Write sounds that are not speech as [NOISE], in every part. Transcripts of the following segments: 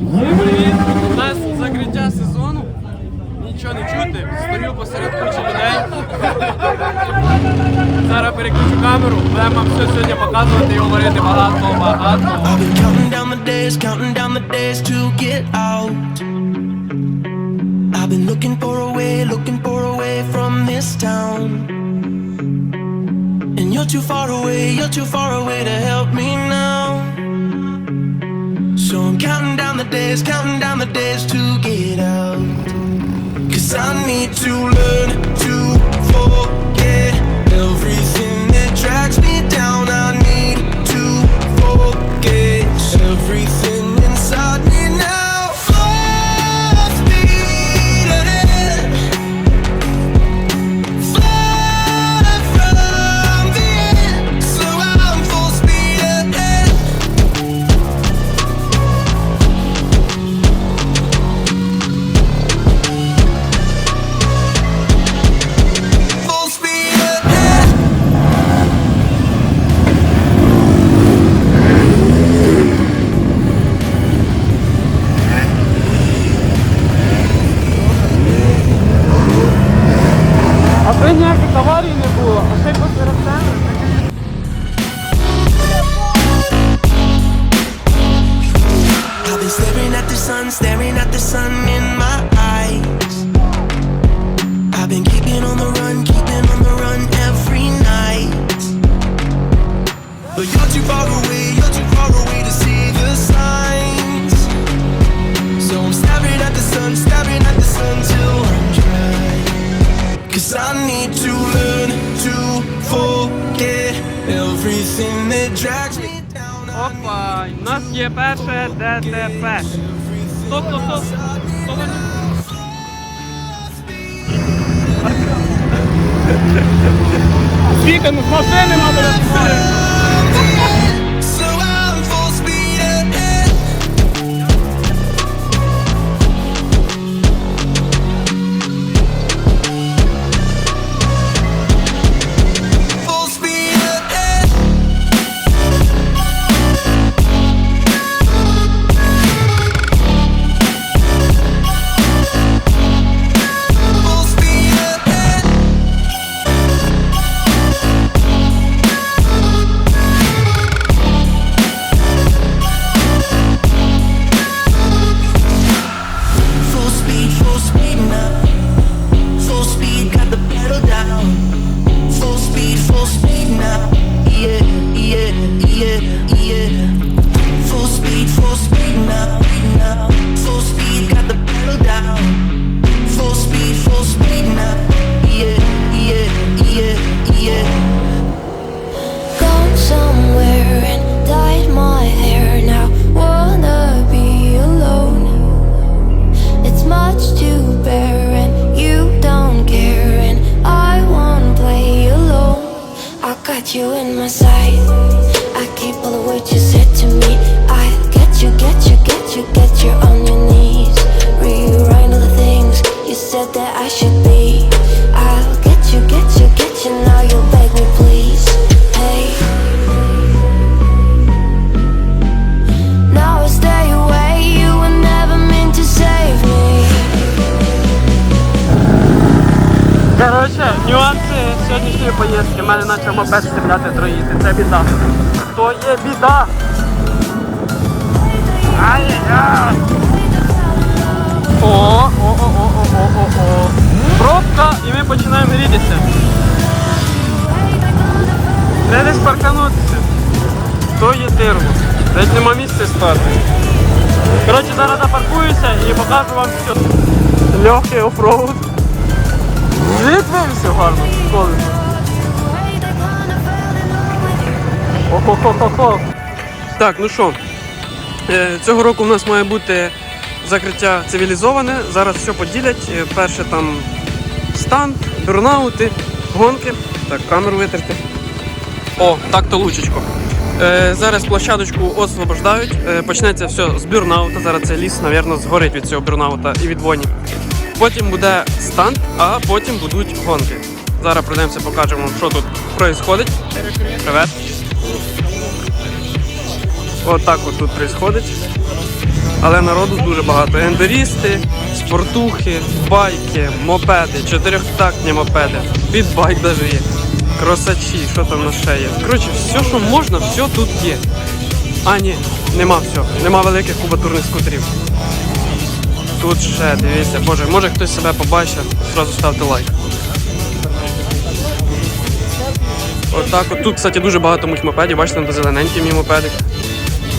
Всім привіт! У нас закриття сезону. Нічого не чути. Стою посеред кучі людей. Зараз переключу камеру, будемо вам все сьогодні показувати і говорити багато, багато. I've been counting down the days, counting down the days to get out. I've been looking for a way, looking for a way from this town. And you're too far away, you're too far away to help me now. So I'm counting down the days, counting down the days to get out. Cause I need to learn to forget everything that drags me down. I Світи, ну з машини Коротше, нюанси сьогоднішньої поїздки. У мене почав мопед стріляти троїти. Це біда. То є біда. Ай-яй-яй. О, о, о, о, о, о, о, о. Пробка і ми починаємо грітися. Де десь парканутися? То є тирму. Десь нема місця стати. Коротше, зараз запаркуюся і покажу вам все. Легкий офроуд. Звідси гарно, колесо. Охо-хо-хо-хо. Так, ну що, цього року у нас має бути закриття цивілізоване. Зараз все поділять. Е, Перше там стан, бурнаути, гонки. Так, камеру витерти. О, так то лучечко. Е, зараз площадочку освобождають. Е, почнеться все з бюрнаута. Зараз це ліс, мабуть, згорить від цього бюрнаута і від воні. Потім буде станд, а потім будуть гонки. Зараз пройдемося, покажемо, що тут відбувається. Привет. От так от тут відбувається. Але народу дуже багато. Ендерісти, спортухи, байки, мопеди, чотирьохтактні мопеди, підбайк навіть є. Кросачі, що там на ще є. Коротше, все, що можна, все тут є. А, ні, нема всього. Нема великих кубатурних скутерів. Тут ще, дивіться, боже, може хтось себе побачить, одразу ставте лайк. Отак от. Тут, кстати, дуже багато мультимопедів, бачите, там зелененький мій мопедик.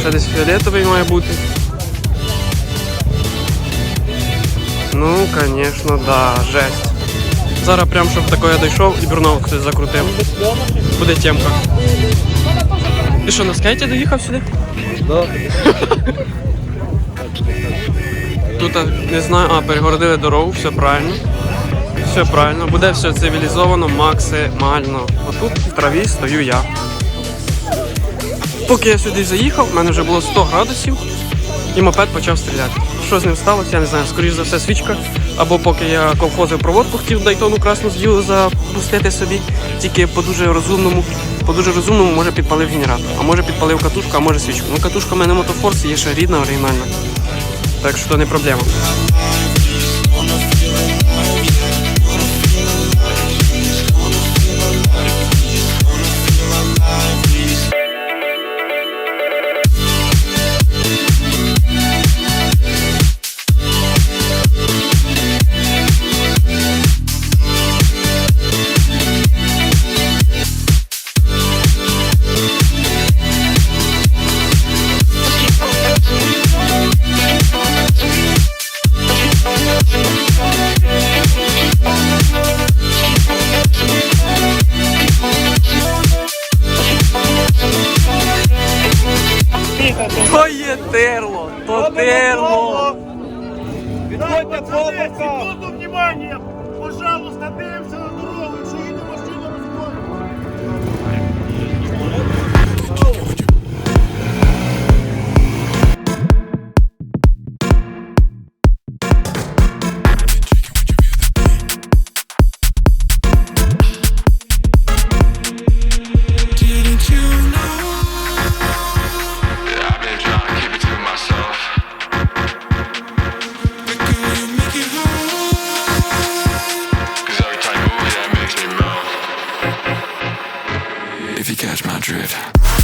Ще десь фіолетовий має бути. Ну, звісно, да, жесть. Зараз прям щоб тако я дійшов і бурнов хтось закрутив. Буде темка. Ти що, на скейті доїхав сюди? Да. [LAUGHS] Тут не знаю, а перегородили дорогу, все правильно. Все правильно, буде все цивілізовано, максимально. Отут в траві стою я. Поки я сюди заїхав, в мене вже було 100 градусів, і мопед почав стріляти. Що з ним сталося, я не знаю. Скоріше за все, свічка. Або поки я колхозив проводку, хотів Дайтону красну з ділу запустити собі, тільки по дуже розумному, по дуже розумному може підпалив генератор, а може підпалив катушку, а може свічку. Ну катушка в мене мотофорс, є ще рідна, оригінальна. Так що не проблема. Терло, то терло. Відходьте хлопці! Секунду внимания! driven.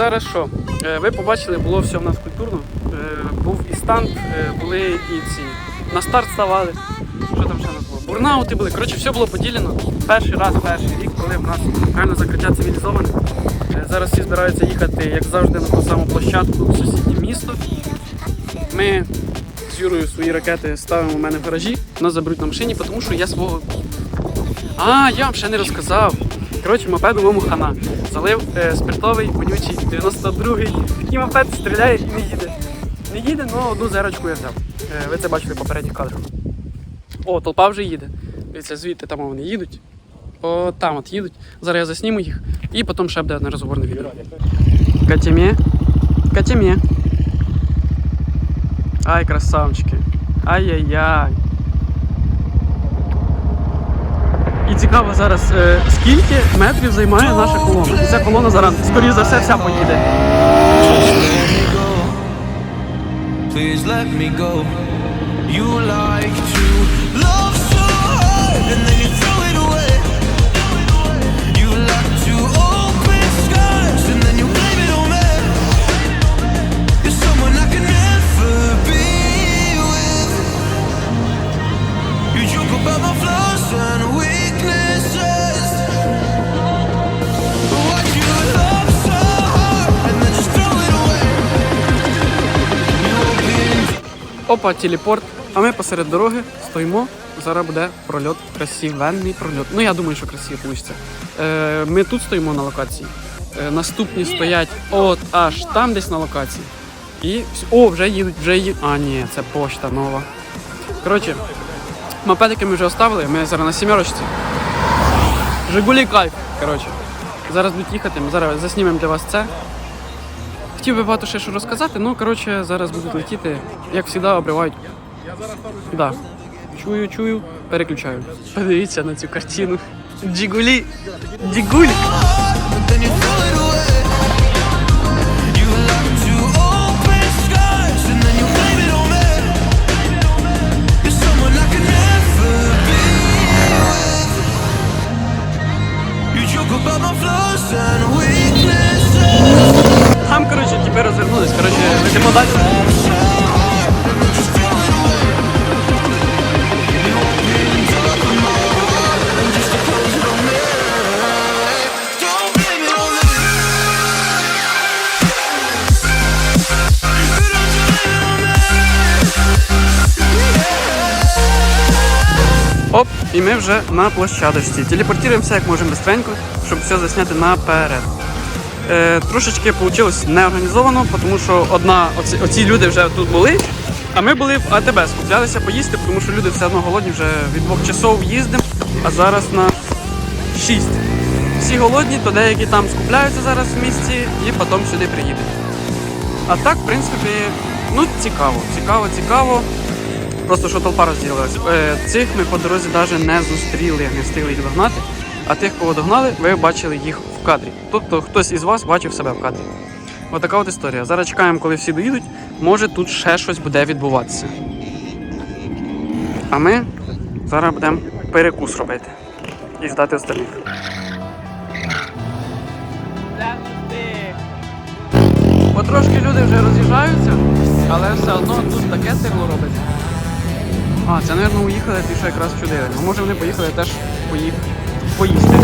Зараз що? Е, Ви побачили, було все в нас культурно. Е, Був і станд, е, були і ці. На старт ставали. Що там ще нас було? Бурнаути були. Коротше, все було поділено. Перший раз, перший рік, коли в нас реально закриття цивілізоване. Зараз всі збираються їхати, як завжди, на ту саму площадку в сусіднє місто. Ми з Юрою свої ракети ставимо у мене в гаражі, нас заберуть на машині, тому що я свого. А, я вам ще не розказав. Коротше, мопед новому хана. Залив е, спиртовий, вонючий 92-й. І мопед стріляє і не їде. Не їде, але одну зерочку я взяв. Е, ви це бачили в попередніх кадрах. О, толпа вже їде. Дивіться, звідти там вони їдуть. О, там от їдуть. Зараз я засніму їх і потім ще буде одне розговорне відео. Катімє. Катімє. Ай, красавчики. Ай-яй-яй. І цікаво зараз, е, скільки метрів займає наша колона. Ця колона зараз, скоріш за все, вся поїде. Please let me go. You like to love so hard and then Опа, телепорт. А ми посеред дороги стоїмо. Зараз буде прольот, красивенний прольот. Ну я думаю, що красиво вийде. Е, ми тут стоїмо на локації. Е, наступні стоять от аж там десь на локації. І о, вже їдуть, вже їдуть. А, ні, це пошта нова. Коротше, мопедики ми вже оставили, ми зараз на сімерочці. Жигулі кайф. Коротше. Зараз будуть їхати, ми зараз заснімемо для вас це. Хотів би багато ще що розказати, ну коротше, зараз будуть летіти, як завжди, обривають. Да. Чую, чую, переключаю. Подивіться на цю картину. Джигулі. Джигуль. Вже на площадочці. Телепортуємося як можемо швидко, щоб все засняти наперед. Е, трошечки вийшло неорганізовано, тому що одна, оці, оці люди вже тут були, а ми були в АТБ, скуплялися поїсти, тому що люди все одно голодні вже від двох часов їздимо, а зараз на 6. Всі голодні, то деякі там скупляються зараз в місті і потім сюди приїдуть. А так, в принципі, ну цікаво, цікаво, цікаво. Просто що толпа розділилась. Е, цих ми по дорозі навіть не зустріли, не встигли їх догнати. А тих, кого догнали, ви бачили їх в кадрі. Тобто хтось із вас бачив себе в кадрі. Отака от історія. Зараз чекаємо, коли всі доїдуть. Може тут ще щось буде відбуватися. А ми зараз будемо перекус робити і ждати остальних. Потрошки люди вже роз'їжджаються, але все одно тут таке тепло робиться. А, це, мабуть, уїхали що якраз в чудили. Ну, може вони поїхали теж поїх... поїсти.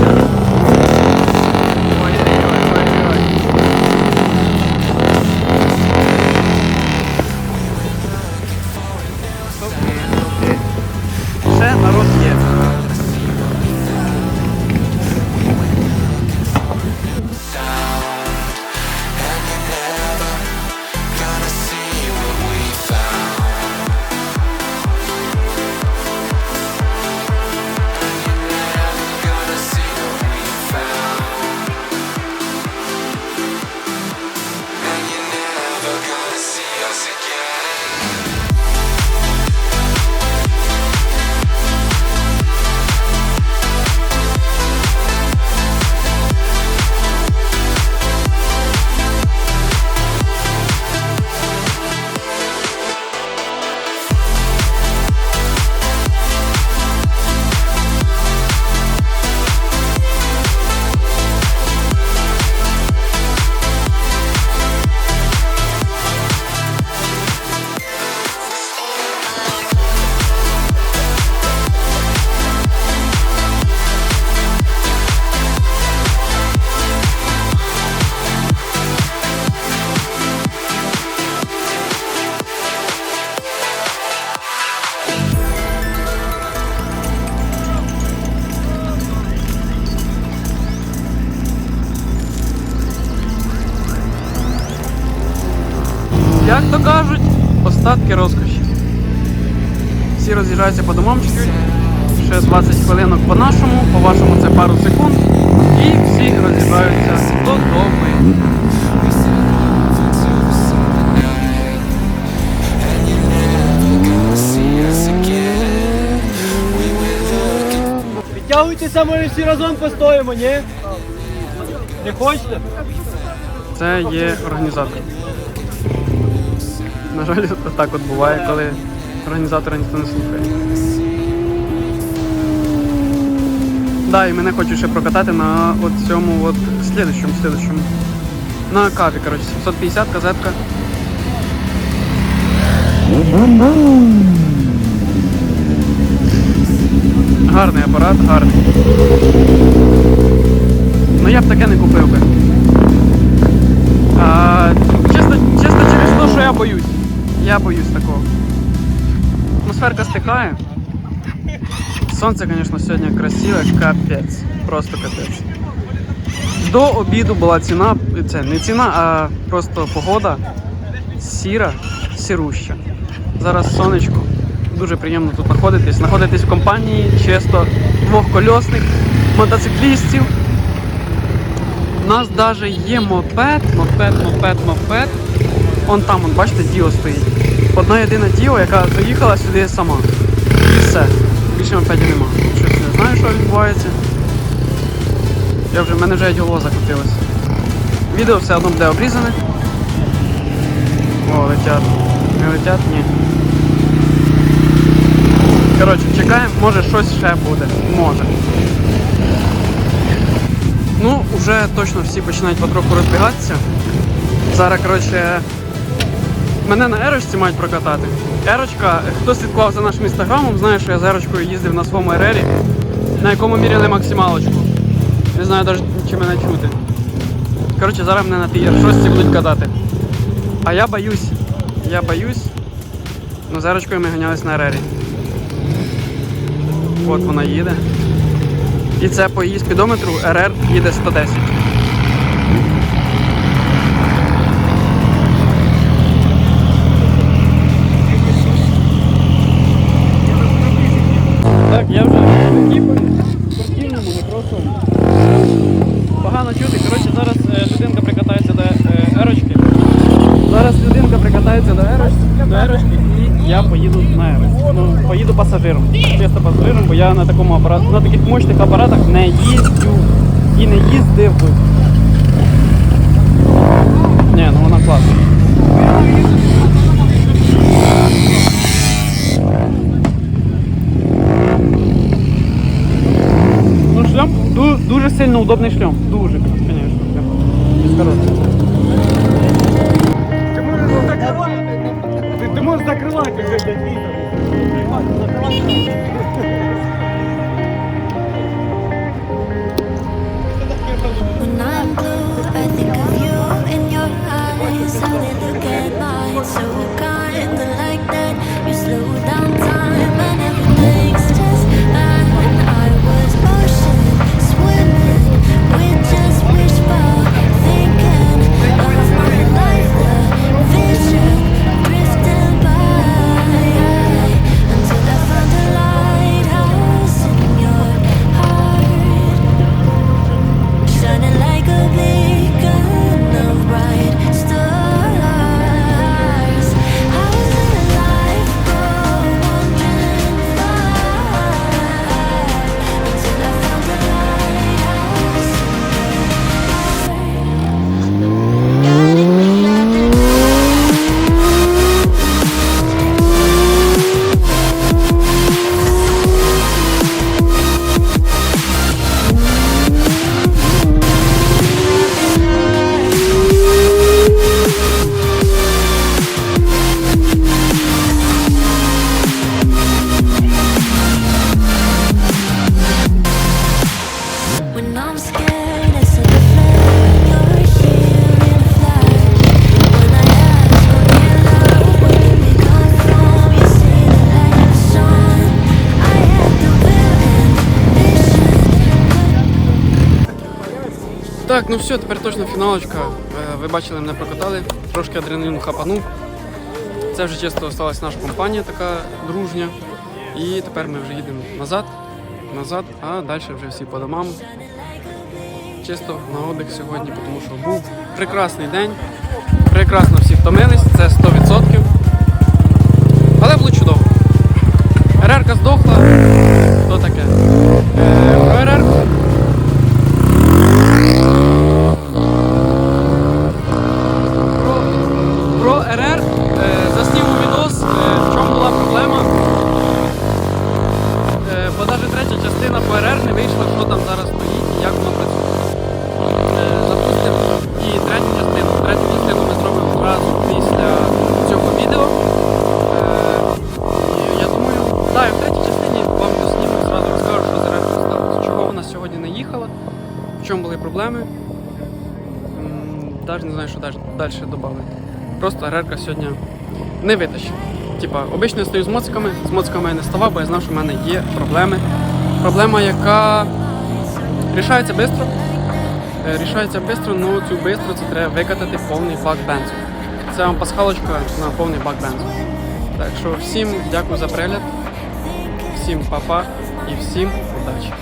Роз'їжджаються по домовчику. Ще 20 хвилинок по нашому, по вашому це пару секунд. І всі роз'їжджаються додому. Підтягуйтеся, ми всі разом постоїмо, ні? Не хочете? Це є організатор. На жаль, так от буває, коли організатора ніхто не слухає. Да, і мене хочуть ще прокатати на от цьому от слідущому, слідущому. На каві, коротше, 750 казетка. Гарний апарат, гарний. Ну я б таке не купив би. А, чисто, чисто через те, що я боюсь. Я боюсь такого. Атмосферка стихає. Сонце, звісно, сьогодні красиве, капець. Просто капець. До обіду була ціна, це не ціна, а просто погода сіра, сіруща. Зараз сонечко. Дуже приємно тут знаходитись. Знаходитись в компанії чисто двохкольосних мотоциклістів. У нас навіть є мопед, мопед, мопед, мопед. Он там, он, бачите, Діо стоїть. Одна єдина Діо, яка заїхала сюди сама. І все. Більше мопедів нема. Щось не знаю, що відбувається. Я вже, в мене вже геть голова закрутилась. Відео все одно буде обрізане. О, летять. Не летять? Ні. Коротше, чекаємо, може щось ще буде. Може. Ну, вже точно всі починають потроху розбігатися. Зараз, коротше, мене на ерочці мають прокатати. Ерочка, хто слідкував за нашим інстаграмом, знає, що я з ерочкою їздив на своєму РРі, на якому міряли максималочку. Не знаю навіть, чи мене чути. Коротше, зараз мене на тій R6 будуть катати. А я боюсь. Я боюсь. Ну, з ерочкою ми ганялись на РРі. От вона їде. І це по її спідометру РР їде 110. на таких мощних апаратах не їздю і не їздив. би. Ні, ну вона класна. Ну, шлем ду- дуже сильно удобний шлем. Дуже, Ну все, тепер точно фіналочка. Е, Ви бачили, мене прокатали, трошки адреналіну хапанув. Це вже чисто залишилась наша компанія, така дружня. І тепер ми вже їдемо назад, назад, а далі вже всі по домам. Чисто на отдих сьогодні, тому що був прекрасний день. Прекрасно всі втомились, це 100%. Але було чудово. РРка здохла. Навіть не знаю, що далі додати. Просто РРка сьогодні не витащив. Типа, обично я стою з моциками, з моциками я не ставав, бо я знав, що в мене є проблеми. Проблема, яка рішається швидко. Е, Рішається швидко, але цю швидко це треба викатати повний бак бензу. Це вам пасхалочка на повний бак бензу. Так що всім дякую за перегляд, всім па-па і всім удачі.